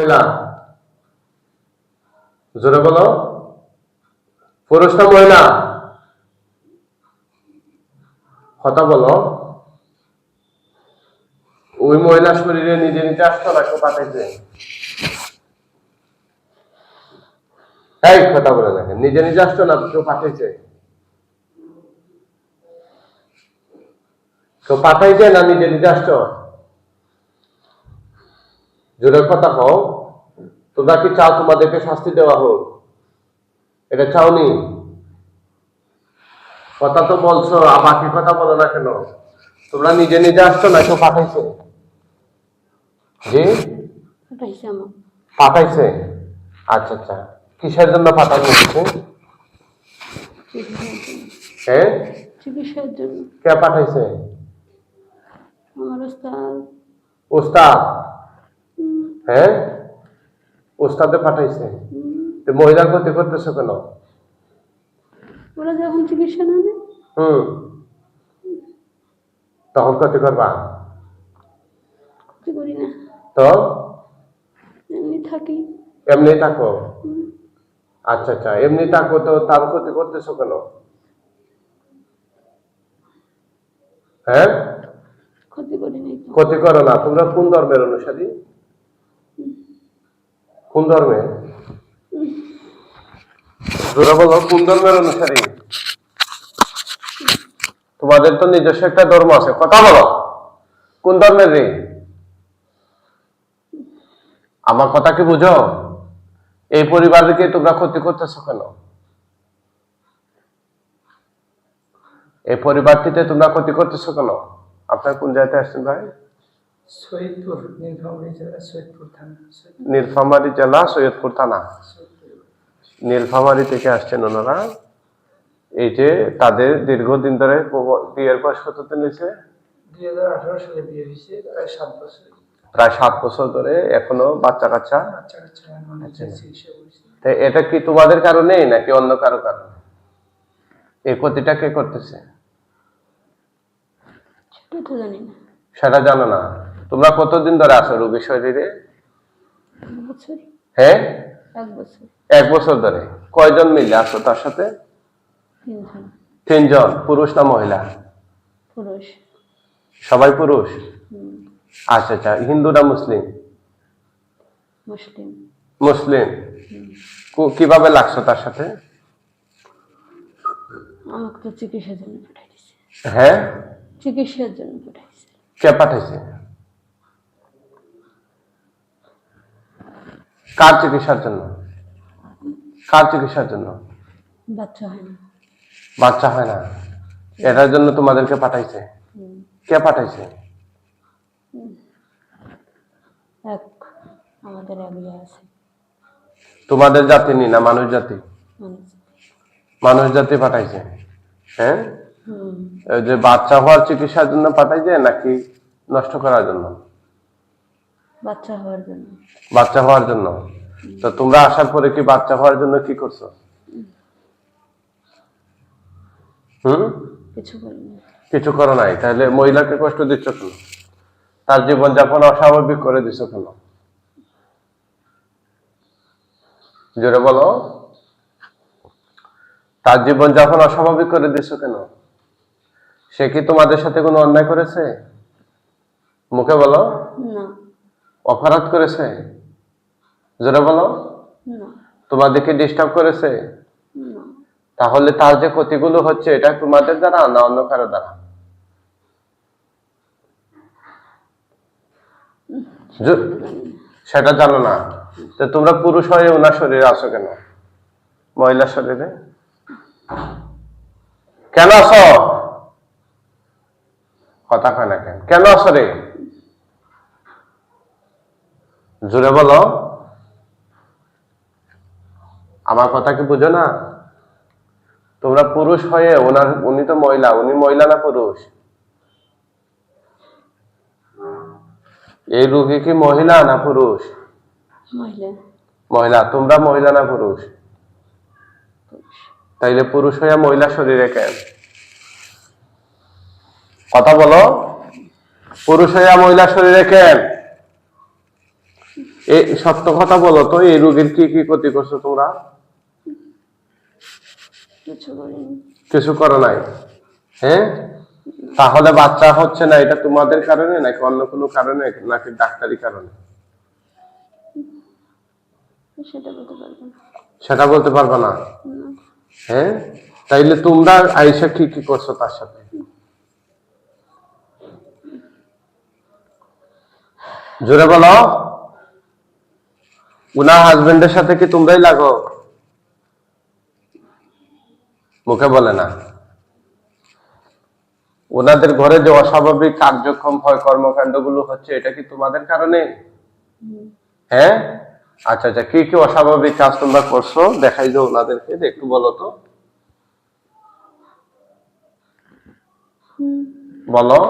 মহিলা জোরে বলো। পুরুষ না মহিলা? কথা বলো। ওই মহিলা শরীরে নিজে নিজে আসতো কেউ পাঠাইছে এই কথা বলে দেখেন, নিজে নিজে আসতো না কেউ পাঠাইছে কেউ পাঠাইছে না, নিজে নিজে আসতো জোরে কথা কও তোমরা কি চাও তোমাদেরকে শাস্তি দেওয়া হোক? এটা চাওনি? কথা তো বলছো আর বাকি কথা বলো না কেন? তোমরা নিজে নিজে আসছো না কেউ পাঠাইছে? জি? পাঠাইছে আচ্ছা আচ্ছা। কিসের জন্য পাঠানো হচ্ছে হ্যাঁ? চিকিৎসার জন্য। কে পাঠাইছে? আমার ওস্তাদ। উস্তাদ হ্যাঁ? উস্তাদে পাঠাইছে। তো মহিলার ক্ষতি করতেছো কেন? ওরা যখন চিকিৎসা না নেয় হুম। তখন ক্ষতি করবা? করি না। তো? এমনি থাকি। এমনি থাকো? আচ্ছা আচ্ছা। এমনি থাকো তো তার ক্ষতি করতেছো কেন? হ্যাঁ? ক্ষতি করি তো। ক্ষতি করো না। তোমরা কোন ধর্মের অনুসারী? কোন ধর্মের জোরে বলো, কোন ধর্মের অনুসারী? তোমাদের তো নিজস্ব একটা ধর্ম আছে, কথা বলো। কোন ধর্মের রে? আমার কথা কি বুঝো? এই পরিবারকে তোমরা ক্ষতি করতেছো কেন? এই পরিবারটিতে তোমরা ক্ষতি করতেছো কেন? আপনার কোন জায়গাতে আসছেন ভাই? সৈয়দপুর নীলফামারী জেলা সৈয়দপুর থানা সৈয়দপুর। নীলফামারী জেলা সৈয়দপুর থানা। নীলফামারী থেকে আসছেন ওনারা। এই যে তাদের দীর্ঘদিন ধরে বিয়ের বয়স কতদিন হয়েছে? দুই হাজার আঠারো সালে বিয়ে হয়েছে প্রায় সাত বছর। প্রায় সাত বছর ধরে এখনও বাচ্চা কাচ্চা? এটা কি তোমাদের কারণেই নাকি অন্য কারও কারণে? এই ক্ষতিটা কে করতেছে? সেটা তো জানি না। সেটা জানো না? তোমরা কতদিন ধরে আছো রোগী শরীরে? হ্যাঁ? এক বছর। ধরে। কয়জন মিলে আছো তার সাথে? তিনজন। পুরুষ না মহিলা? পুরুষ। সবাই পুরুষ? আচ্ছা আচ্ছা। হিন্দু না মুসলিম? মুসলিম। মুসলিম। কীভাবে লাগছো তার সাথে? আমাকে তো চিকিৎসার জন্য পাঠাইছে। হ্যাঁ? চিকিৎসার জন্য পাঠাইছে। কে পাঠাইছে? কার চিকিৎসার জন্য? কার চিকিৎসার জন্য? বাচ্চা হয় না। বাচ্চা হয় না। এটার জন্য তোমাদেরকে পাঠাইছে। কে পাঠাইছে? এক আমাদের এক ইয়ে আছে। তোমাদের জাতি নি না মানুষ জাতি? মানুষ জাতি। পাঠাইছে। হ্যাঁ? যে বাচ্চা হওয়ার চিকিৎসার জন্য পাঠাইছে নাকি নষ্ট করার জন্য? বাচ্চা হওয়ার জন্য। বাচ্চা হওয়ার জন্য? তো তোমরা আসার পরে কি বাচ্চা হওয়ার জন্য কি করছ? হুম? কিছু করি নাই। তাহলে মহিলাকে কষ্ট দিচ্ছ কেন? তার জীবনযাপন অস্বাভাবিক করে দিচ্ছ কেন? জোরে বলো। তার জীবনযাপন অস্বাভাবিক করে দিচ্ছ কেন? সে কি তোমাদের সাথে কোনো অন্যায় করেছে? মুখে বলো। না। অপরাধ করেছে? জোরে বলো। না। তোমাদেরকে ডিস্টার্ব করেছে? তাহলে তার যে ক্ষতিগুলো হচ্ছে এটা তোমাদের দ্বারা না অন্য কারও দ্বারা? সেটা জানো না। তো তোমরা পুরুষ হয়ে ওনার শরীরে আছো কেন? মহিলা শরীরে? কেন আছো কথা কয় না কেন? কেন আছো রে? জোরে বলো। আমার কথা কি বুঝো না? তোমরা পুরুষ হয়ে ওনার উনি তো মহিলা উনি মহিলা না পুরুষ? এই রুগী কি মহিলা না পুরুষ? মহিলা। তোমরা মহিলা না পুরুষ? পুরুষ। তাইলে পুরুষ হইয়া মহিলা শরীরে কেন? কথা বলো। পুরুষ হইয়া মহিলা শরীরে কেন? সত্য কথা বলো তো এই রোগীর কি কি ক্ষতি করছ তোমরা? কিছু করো নাই? হ্যাঁ তাহলে বাচ্চা হচ্ছে না এটা তোমাদের কারণে নাকি অন্য কোনো কারণে নাকি ডাক্তারি কারণে? সেটা বলতে পারব না। হ্যাঁ তাইলে তোমরা আইসা কি কি করছ তার সাথে? জোরে বলো। উনার হাজবেন্ডের সাথে কি তোমরাই লাগো? মুখে বলে না। ওনাদের ঘরে যে অস্বাভাবিক কার্যক্রম হয় কর্মকাণ্ডগুলো হচ্ছে, এটা কি তোমাদের কারণে? হ্যাঁ? আচ্ছা আচ্ছা কি কি অস্বাভাবিক কাজ তোমরা করছ? দেখাই যাও ওনাদেরকে একটু বলো তো। বলো।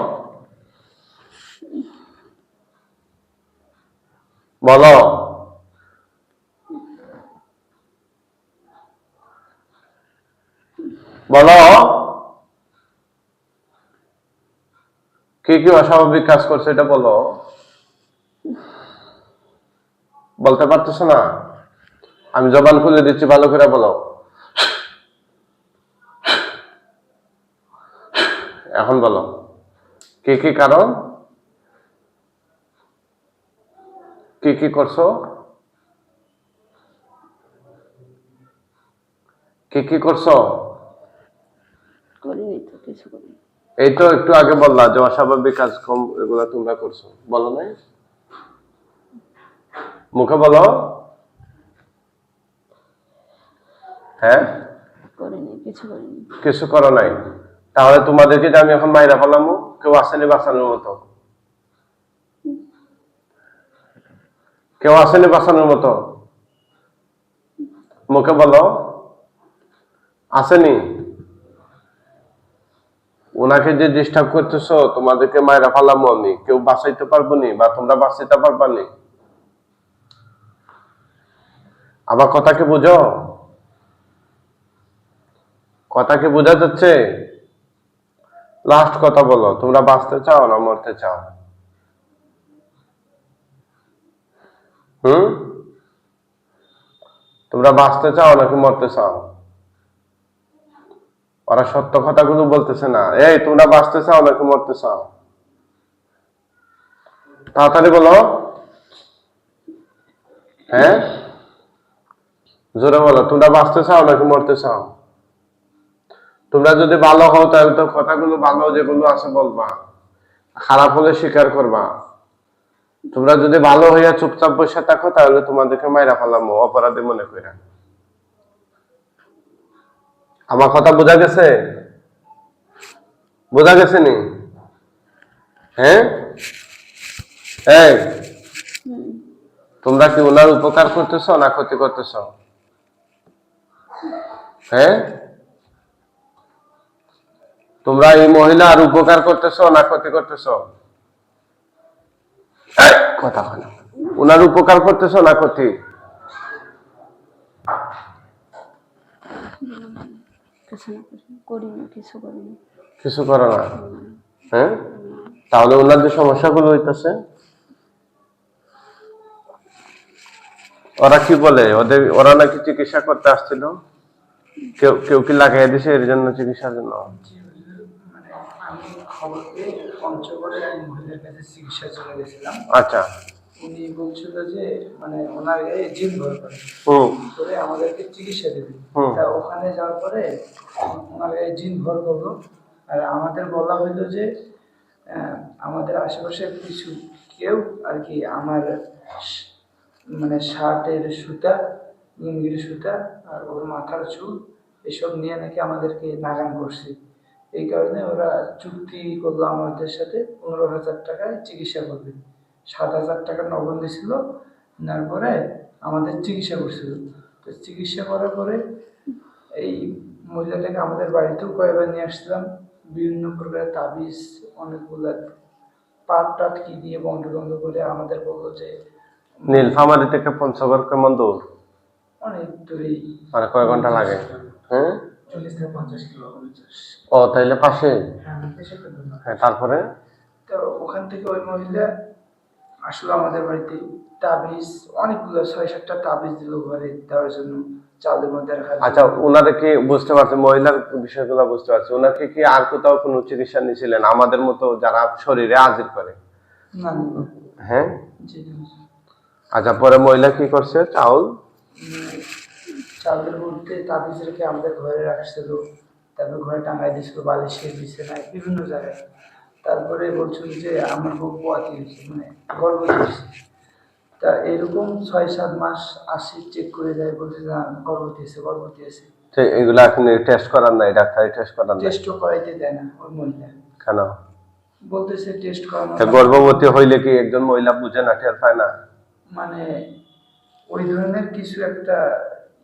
বলো। বলো। কি কি অস্বাভাবিক কাজ করছে এটা বলো। বলতে পারতেছো না? আমি জবান খুলে দিচ্ছি, ভালো করে বলো। এখন বলো। কি কি কারণ? কি কি করছ? কি কি করছ? করিনি তো কিছু করিনি। এই তো একটু আগে বললা যে অস্বাভাবিক কম এগুলা তোমরা করছ। বলো নাই? মুখে বলো। হ্যাঁ? করিনি কিছু করিনি। কিছু করো নাই? তাহলে তোমাদেরকে যে আমি এখন মাইরা ফেলাম কেউ আসেনি বাঁচানোর মতো? কেউ আসেনি বাঁচানোর মতো? মুখে বলো। আসেনি ওনাকে যে ডিস্টার্ব করতেছো, তোমাদেরকে মায়েরা ফালামো আমি। কেউ বাঁচাইতে পারব নি বা তোমরা বাঁচাইতে পারবা নি? আমার কথা কি বুঝো? কথা কি বোঝা যাচ্ছে? লাস্ট কথা বলো, তোমরা বাঁচতে চাও না মরতে চাও? হুম? তোমরা বাঁচতে চাও নাকি মরতে চাও? ওরা সত্য কথাগুলো বলতেছে না। এই, তোমরা বাঁচতে চাও নাকি মরতে চাও? তাড়াতাড়ি বলো। হ্যাঁ? জোরে বলো, তোমরা বাঁচতে চাও নাকি মরতে চাও? তোমরা যদি ভালো হও, তাহলে তো কথাগুলো ভালো যেগুলো আছে বলবা। খারাপ হলে স্বীকার করবা। তোমরা যদি ভালো হইয়া চুপচাপ বসে থাকো, তাহলে তোমাদেরকে মাইরা ফেলাম, অপরাধী মনে কইরা। আমার কথা বোঝা গেছে? বোঝা গেছে নি হ্যাঁ তোমরা কি ওনার উপকার করতেছ না ক্ষতি করতেছ? হ্যাঁ? তোমরা এই মহিলার উপকার করতেছ না ক্ষতি করতেছ? কথা হয় না। ওনার উপকার করতেছ না ক্ষতি? কিছু না। করিনি করিনি কিছু করিনি। কিছু করো না? হ্যাঁ? তাহলে ওনার যে সমস্যাগুলো হইতেছে? ওরা কি বলে? ওদের ওরা নাকি চিকিৎসা করতে আসছিল? কেউ কেউ কি লাগাই দিছে এর জন্য চিকিৎসার জন্য? মানে আচ্ছা। উনি বলছিল যে মানে ওনার গায়ে জিন ভর করে। করে আমাদেরকে চিকিৎসা দেবে। তা ওখানে যাওয়ার পরে ওনার গায়ে জিন ভর করল। আর আমাদের বলা হইল যে আমাদের আশেপাশে কিছু কেউ আর কি আমার মানে শার্টের সুতা লুঙ্গির সুতা আর ওর মাথার চুল এসব নিয়ে নাকি আমাদেরকে নাগান করছে। এই কারণে ওরা চুক্তি করল আমাদের সাথে পনেরো হাজার টাকায় চিকিৎসা করবে। সাত হাজার টাকা নগদ দিয়েছিল নেওয়ার পরে আমাদের চিকিৎসা করছিল। তো চিকিৎসা করার পরে এই মহিলাটাকে আমাদের বাড়িতেও কয়েকবার নিয়ে আসছিলাম। বিভিন্ন প্রকার তাবিজ অনেকগুলো পাট টাট কি দিয়ে বন্ধ বন্ধ করে আমাদের বলল যে নীলফামারি থেকে পঞ্চগড় কেমন দূর অনেক দূরেই। মানে কয় ঘণ্টা লাগে? হ্যাঁ? চল্লিশ থেকে পঞ্চাশ কিলোমিটার। ও তাইলে পাশে হ্যাঁ। হ্যাঁ তারপরে? তো ওখান থেকে ওই মহিলা আসলে আমাদের বাড়িতে তাবিজ অনেকগুলো ছয় সাতটা তাবিজ দিল ঘরে দেওয়ার জন্য চালের মধ্যে জন্য। আচ্ছা ওনারা কি বুঝতে পারছে মহিলার বিষয়গুলো বুঝতে পারছে ওনাকে কি আর কোথাও কোনো চিকিৎসা নিয়েছিলেন আমাদের মতো যারা শরীরে হাজির করে না। হ্যাঁ। আচ্ছা পরে মহিলা কি করছে চাউল চালের মধ্যে তাবিজ রেখে আমাদের ঘরে রাখছিল তারপর ঘরে টাঙাই দিয়েছিল বালিশে বিছানায় বিভিন্ন জায়গায় তারপরে বলছিল যে আমার বউ পোয়াতি হয়েছে মানে হয়েছে তা এরকম ছয় সাত মাস আসি চেক করে যায় বলছে না, গর্ভবতী হয়েছে গর্ভবতী তো এগুলা এখন টেস্ট করার নাই ডাক্তারি টেস্ট করার নাই? টেস্টও করাইতে দেয় না ওই মহিলা। কেন? বলতেছে টেস্ট করানো গর্ভবতী হইলে কি একজন মহিলা বুঝে না টের পায় না? মানে ওই ধরনের কিছু একটা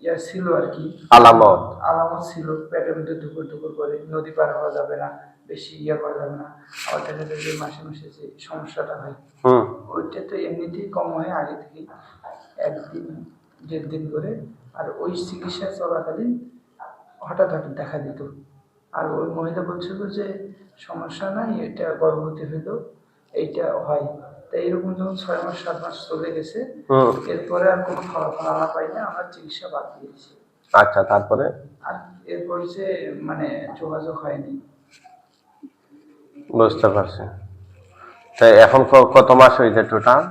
ইয়া ছিল আর কি। আলামত। আলামত ছিল পেটের মধ্যে দুপুর দুপুর করে নদী পার হওয়া যাবে না। বেশি ইয়ে করা যাবে না। আবার দেখা যায় যে মাসে মাসে যে সমস্যাটা হয় ওইটা তো এমনিতেই কম হয় আগে থেকে একদিন দেড় দিন করে। আর ওই চিকিৎসা চলাকালীন হঠাৎ হঠাৎ দেখা দিত। আর ওই মহিলা বলছিল যে সমস্যা নাই এটা গর্ভবতী হইল এইটা হয়। তাই এরকম যখন ছয় মাস সাত মাস চলে গেছে এরপরে আর কোনো ফলাফল আমরা পাই না আমরা চিকিৎসা বাদ দিয়েছি। আচ্ছা তারপরে? আর এরপর যে মানে যোগাযোগ হয়নি। বুঝতে পারছি। তাই এখন কত মাস হয়েছে টোটাল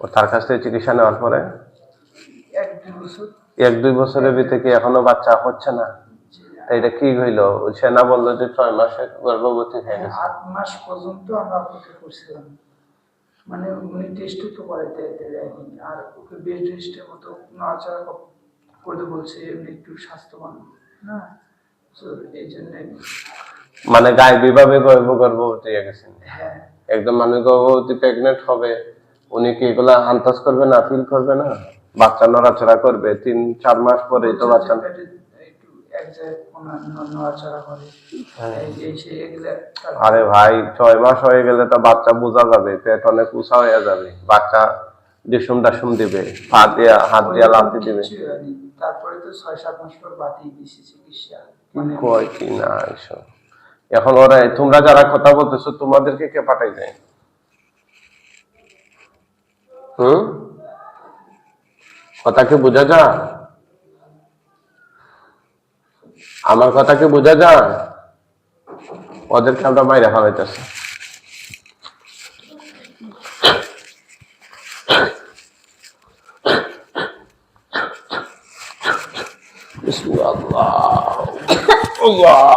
ও তার কাছ থেকে চিকিৎসা নেওয়ার পরে? এক দুই বছরের ভিতরে কি এখনও বাচ্চা হচ্ছে না? যে তা এটা কি হইল? সে না বলল যে ছয় মাসে গর্ভবতী হয়ে গেছে। আট মাস পর্যন্ত আমরা অপেক্ষা করছিলাম। মানে উনি টেস্টও তো করাইতে দেয়নি। আর ওকে বেড রেস্টের মতো নড়াচড়া করতে বলছে এমনি একটু স্বাস্থ্যবান। না তো এই জন্য মানে গায়ে বিভাবে গর্ভ গর্ভবতী হয়ে গেছেন হ্যাঁ। একদম মানুষ গর্ভবতী প্রেগনেন্ট হবে। উনি কি এগুলা আন্দাজ করবে না ফিল করবে না? বাচ্চা নড়াচড়া করবে তিন চার মাস পরে তো বাচ্চা তার- আরে ভাই ছয় মাস হয়ে গেলে তো বাচ্চা বোঝা যাবে পেট অনেক উঁচা হয়ে যাবে। বাচ্চা ডিসুম ডাসুম দিবে পা দিয়া হাত দিয়া লাথি দিবে। তারপরে তো ছয় সাত মাস পর দিছি চিকিৎসা। কয় কি না এসব। এখন ওরা, তোমরা যারা কথা বলতেছো, তোমাদেরকে কে পাঠাই দেয়? হুম? কথা কি বোঝা যা আমার কথা কি বোঝা যায়? ওদেরকে আমরা মাইরা ফেলাইতেছি। বিসমিল্লাহ। আল্লাহ।